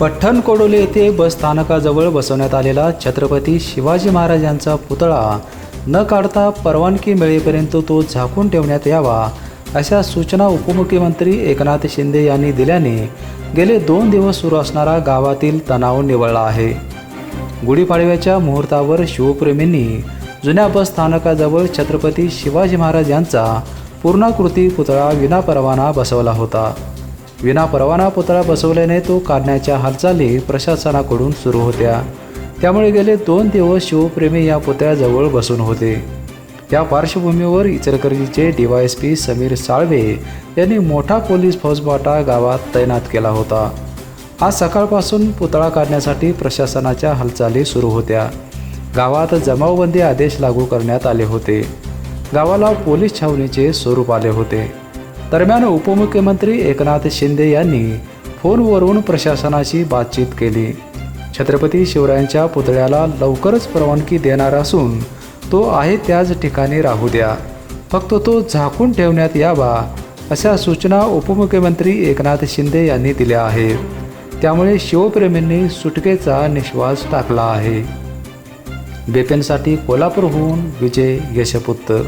पठ्ठण कोडोली येथे बस स्थानकाजवळ बसवण्यात आलेला छत्रपती शिवाजी महाराजांचा पुतळा न काढता परवानगी मिळेपर्यंत तो झाकून ठेवण्यात यावा अशा सूचना उपमुख्यमंत्री एकनाथ शिंदे यांनी दिल्याने गेले दोन दिवस सुरू असणारा गावातील तणाव निवळला आहे. गुढीपाडव्याच्या मुहूर्तावर शिवप्रेमींनी जुन्या बस स्थानकाजवळ छत्रपती शिवाजी महाराज यांचा पूर्णाकृती पुतळा विनापरवाना बसवला होता. विनापरवाना पुतळा बसवल्याने तो काढण्याच्या हालचाली प्रशासनाकडून सुरू होत्या. त्यामुळे गेले दोन दिवस शिवप्रेमी या पुतळ्याजवळ बसून होते. या पार्श्वभूमीवर इचलकरंजीचे डीवायएसपी समीर साळवे यांनी मोठा पोलीस फौजबाटा गावात तैनात केला होता. आज सकाळपासून पुतळा काढण्यासाठी प्रशासनाच्या हालचाली सुरू होत्या. गावात जमावबंदी आदेश लागू करण्यात आले होते. गावाला पोलीस छावणीचे स्वरूप आले होते. दरम्यान उपमुख्यमंत्री एकनाथ शिंदे यांनी फोनवरून प्रशासनाशी बातचीत केली. छत्रपती शिवरायांच्या पुतळ्याला लवकरच परवानगी देणार असून तो आहे त्याच ठिकाणी राहू द्या. फक्त तो झाकून ठेवण्यात यावा अशा सूचना उपमुख्यमंत्री एकनाथ शिंदे यांनी दिल्या आहेत. त्यामुळे शिवप्रेमींनी सुटकेचा निश्वास टाकला आहे. बेपेनसाठी कोल्हापूरहून विजय यशपुत्र